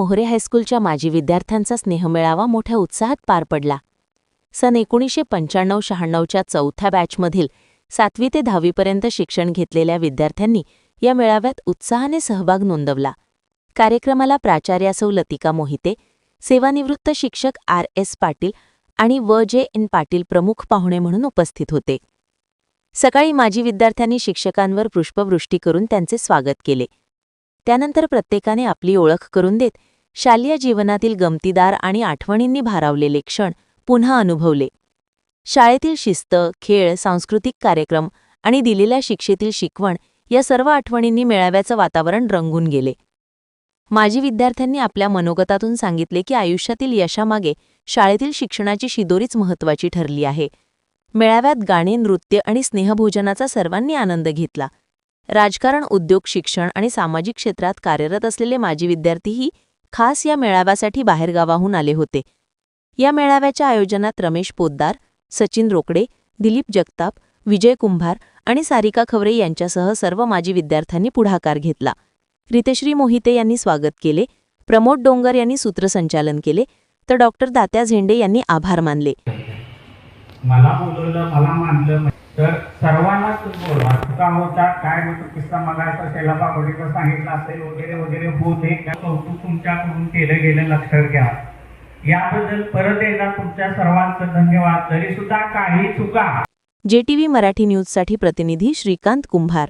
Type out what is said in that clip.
मोहरे हायस्कूलच्या माजी विद्यार्थ्यांचा स्नेहमेळावा मोठ्या उत्साहात पार पडला. सन एकोणीसशे पंच्याण्णव शहाण्णवच्या चौथ्या बॅचमधील सातवी ते दहावीपर्यंत शिक्षण घेतलेल्या विद्यार्थ्यांनी या मेळाव्यात उत्साहाने सहभाग नोंदवला. कार्यक्रमाला प्राचार्यासौ लतिका मोहिते सेवानिवृत्त शिक्षक आर एस पाटील आणि व जे एन पाटील प्रमुख पाहुणे म्हणून उपस्थित होते. सकाळी माजी विद्यार्थ्यांनी शिक्षकांवर पुष्पवृष्टी करून त्यांचे स्वागत केले. त्यानंतर प्रत्येकाने आपली ओळख करून देत शालेय जीवनातील गमतीदार आणि आठवणींनी भारावलेले क्षण पुन्हा अनुभवले. शाळेतील शिस्त खेळ सांस्कृतिक कार्यक्रम आणि दिलेल्या शिक्षेतील शिकवण या सर्व आठवणींनी मेळाव्याचं वातावरण रंगून गेले. माजी विद्यार्थ्यांनी आपल्या मनोगतातून सांगितले की आयुष्यातील यशामागे शाळेतील शिक्षणाची शिदोरीच महत्त्वाची ठरली आहे. मेळाव्यात गाणे नृत्य आणि स्नेहभोजनाचा सर्वांनी आनंद घेतला. राजकारण उद्योग शिक्षण आणि सामाजिक क्षेत्रात कार्यरत असलेले माजी विद्यार्थीही खास या मेळाव्यासाठी बाहेरगावाहून आले होते. या मेळाव्याच्या आयोजनात रमेश पोद्दार सचिन रोकडे दिलीप जगताप विजय कुंभार आणि सारिका खवरे यांच्यासह सर्व माजी विद्यार्थ्यांनी पुढाकार घेतला. रितेश्री मोहिते यांनी स्वागत केले प्रमोद डोंगर यांनी सूत्रसंचालन केले तर डॉक्टर दात्या झेंडे यांनी आभार मानले. मला बोलवलं मला मानलं चुका काय होतो किस्सा मगायचा त्याला बाबडीचं सांगितलं असेल वगैरे वगैरे होत हे कौतुक तुमच्याकडून केलं गेलं लक्षात घ्या. याबद्दल परत एकदा तुमच्या सर्वांचं धन्यवाद. तरी सुद्धा काही चुका. जेटीव्ही मराठी न्यूजसाठी प्रतिनिधी श्रीकांत कुंभार.